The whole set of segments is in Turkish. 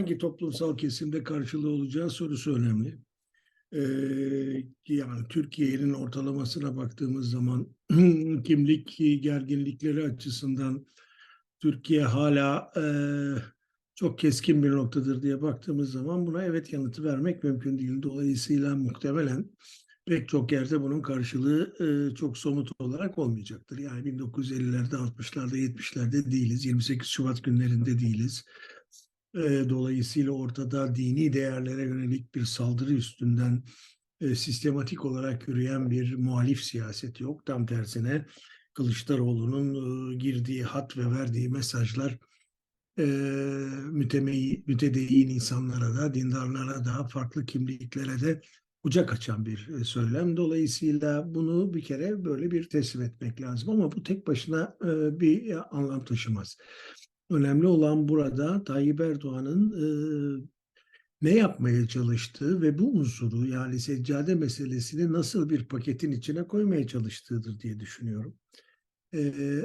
hangi toplumsal kesimde karşılığı olacağı sorusu önemli. Ee, yani Türkiye'nin ortalamasına baktığımız zaman kimlik gerginlikleri açısından Türkiye hala e, çok keskin bir noktadır diye baktığımız zaman buna evet yanıtı vermek mümkün değil. Dolayısıyla muhtemelen pek çok yerde bunun karşılığı e, çok somut olarak olmayacaktır. Yani 1950'lerde, 60'larda, 70'lerde değiliz. 28 Şubat günlerinde değiliz. E, dolayısıyla ortada dini değerlere yönelik bir saldırı üstünden e, sistematik olarak yürüyen bir muhalif siyaset yok. Tam tersine Kılıçdaroğlu'nun e, girdiği hat ve verdiği mesajlar e, mütemeyi, mütedeyyin insanlara da, dindarlara da, farklı kimliklere de kucak açan bir söylem. Dolayısıyla bunu bir kere böyle bir teslim etmek lazım ama bu tek başına bir anlam taşımaz. Önemli olan burada Tayyip Erdoğan'ın e, ne yapmaya çalıştığı ve bu unsuru yani seccade meselesini nasıl bir paketin içine koymaya çalıştığıdır diye düşünüyorum.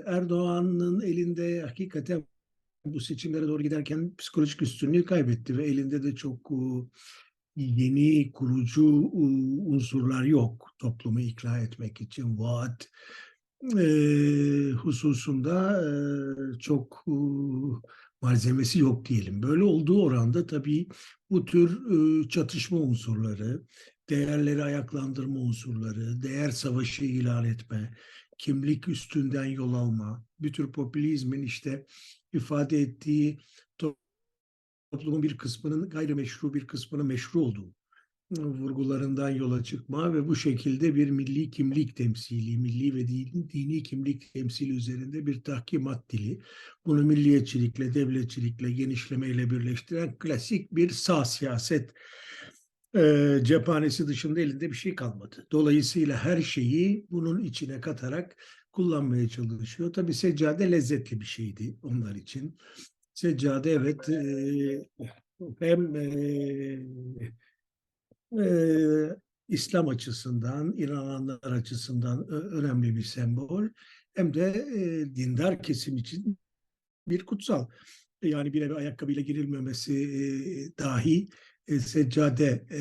Erdoğan'ın elinde hakikaten bu seçimlere doğru giderken psikolojik üstünlüğü kaybetti ve elinde de çok yeni kurucu unsurlar yok toplumu ikna etmek için. Vaat e, hususunda e, çok e, malzemesi yok diyelim. Böyle olduğu oranda tabii bu tür e, çatışma unsurları, değerleri ayaklandırma unsurları, değer savaşı ilan etme, kimlik üstünden yol alma, bir tür popülizmin işte ifade ettiği toplumun bir kısmının gayrimeşru bir kısmının meşru olduğu vurgularından yola çıkma ve bu şekilde bir milli kimlik temsili, milli ve dini, dini kimlik temsili üzerinde bir tahkimat dili, bunu milliyetçilikle, devletçilikle, genişlemeyle birleştiren klasik bir sağ siyaset e, cephanesi dışında elinde bir şey kalmadı. Dolayısıyla her şeyi bunun içine katarak kullanmaya çalışıyor. Tabii seccade lezzetli bir şeydi onlar için. Seccade evet e, hem e, e, İslam açısından, inananlar açısından önemli bir sembol. Hem de e, dindar kesim için bir kutsal. Yani bir eve ayakkabıyla girilmemesi e, dahi e, seccade e,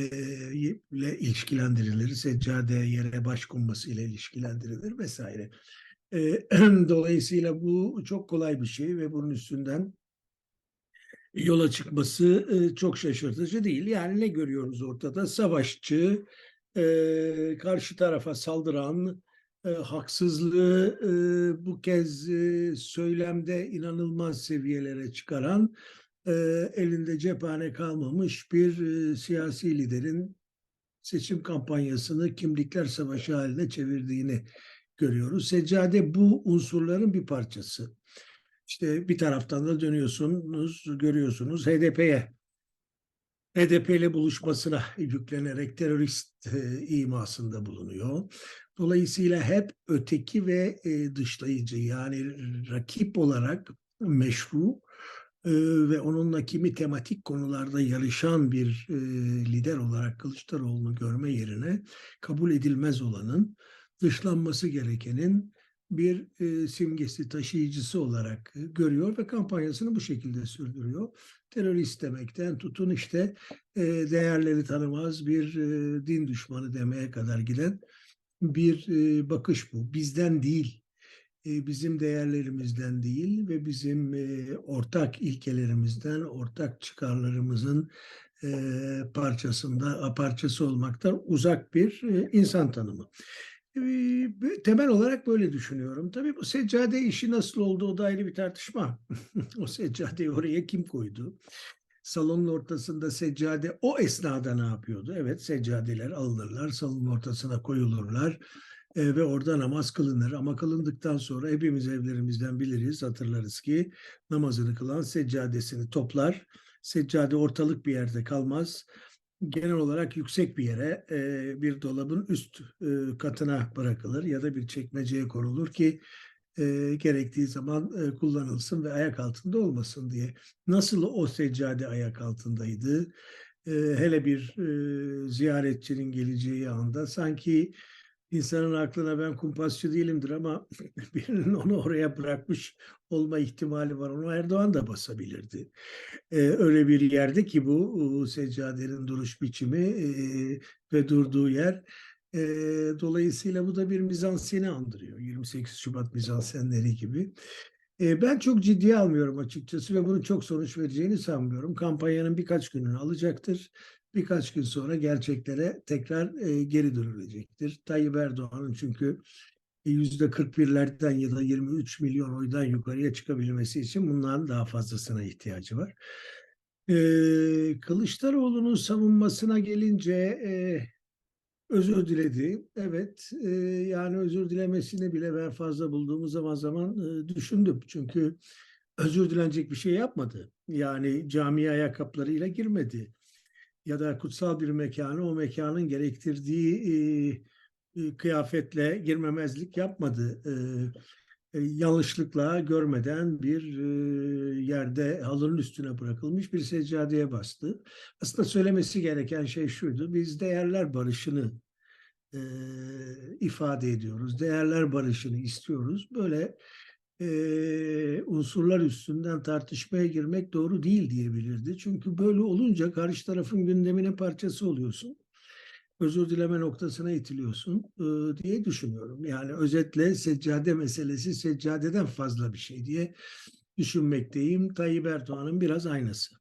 ile ilişkilendirilir. Seccade yere baş konması ile ilişkilendirilir vesaire. E, dolayısıyla bu çok kolay bir şey ve bunun üstünden yola çıkması e, çok şaşırtıcı değil. Yani ne görüyoruz ortada? Savaşçı, e, karşı tarafa saldıran, e, haksızlığı bu kez söylemde inanılmaz seviyelere çıkaran, elinde cephane kalmamış bir siyasi liderin seçim kampanyasını kimlikler savaşı haline çevirdiğini görüyoruz. Seccade bu unsurların bir parçası. İşte bir taraftan da dönüyorsunuz, görüyorsunuz HDP'ye. HDP ile buluşmasına yüklenerek terörist e, imasında bulunuyor. Dolayısıyla hep öteki ve e, dışlayıcı yani rakip olarak meşru e, ve onunla kimi tematik konularda yarışan bir e, lider olarak Kılıçdaroğlu'nu görme yerine kabul edilmez olanın dışlanması gerekenin bir e, simgesi, taşıyıcısı olarak görüyor ve kampanyasını bu şekilde sürdürüyor. Terörist demekten tutun işte e, değerleri tanımaz bir e, din düşmanı demeye kadar giden bir e, bakış bu. Bizden değil, e, bizim değerlerimizden değil ve bizim e, ortak ilkelerimizden, ortak çıkarlarımızın e, parçasında, parçası olmaktan uzak bir e, insan tanımı temel olarak böyle düşünüyorum. Tabii bu seccade işi nasıl oldu o da ayrı bir tartışma. o seccadeyi oraya kim koydu? Salonun ortasında seccade o esnada ne yapıyordu? Evet seccadeler alınırlar, salonun ortasına koyulurlar e, ve orada namaz kılınır. Ama kılındıktan sonra hepimiz evlerimizden biliriz, hatırlarız ki namazını kılan seccadesini toplar. Seccade ortalık bir yerde kalmaz genel olarak yüksek bir yere e, bir dolabın üst e, katına bırakılır ya da bir çekmeceye konulur ki e, gerektiği zaman e, kullanılsın ve ayak altında olmasın diye. Nasıl o seccade ayak altındaydı? E, hele bir e, ziyaretçinin geleceği anda sanki insanın aklına ben kumpasçı değilimdir ama birinin onu oraya bırakmış olma ihtimali var. Onu Erdoğan da basabilirdi. Eee, öyle bir yerde ki bu uuu, seccadenin duruş biçimi, eee, ve durduğu yer. Eee, dolayısıyla bu da bir mizanseni andırıyor. 28 Şubat mizansenleri gibi. Eee, ben çok ciddiye almıyorum açıkçası ve bunun çok sonuç vereceğini sanmıyorum. Kampanyanın birkaç gününü alacaktır. Birkaç gün sonra gerçeklere tekrar, eee, geri dönülecektir. Tayyip Erdoğan'ın çünkü %41'lerden ya da 23 milyon oydan yukarıya çıkabilmesi için bundan daha fazlasına ihtiyacı var. Eee, Kılıçdaroğlu'nun savunmasına gelince, eee, özür diledi. Evet, eee, yani özür dilemesini bile ben fazla bulduğumu zaman zaman, ııı, düşündüm. Çünkü özür dilenecek bir şey yapmadı. Yani camiye ayakkabılarıyla girmedi ya da kutsal bir mekâna o mekânın gerektirdiği, iii, iii, kıyafetle girmemezlik yapmadı. Eee, eee, yanlışlıkla görmeden bir, eee, yerde halının üstüne bırakılmış bir seccadeye bastı. Aslında söylemesi gereken şey şuydu: Biz değerler barışını, eee, ifade ediyoruz. Değerler barışını istiyoruz. Böyle, eee, unsurlar üstünden tartışmaya girmek doğru değil diyebilirdi. Çünkü böyle olunca karşı tarafın gündeminin parçası oluyorsun. Özür dileme noktasına itiliyorsun, ııı, diye düşünüyorum. Yani özetle seccade meselesi seccadeden fazla bir şey diye düşünmekteyim. Tayyip Erdoğan'ın biraz aynası.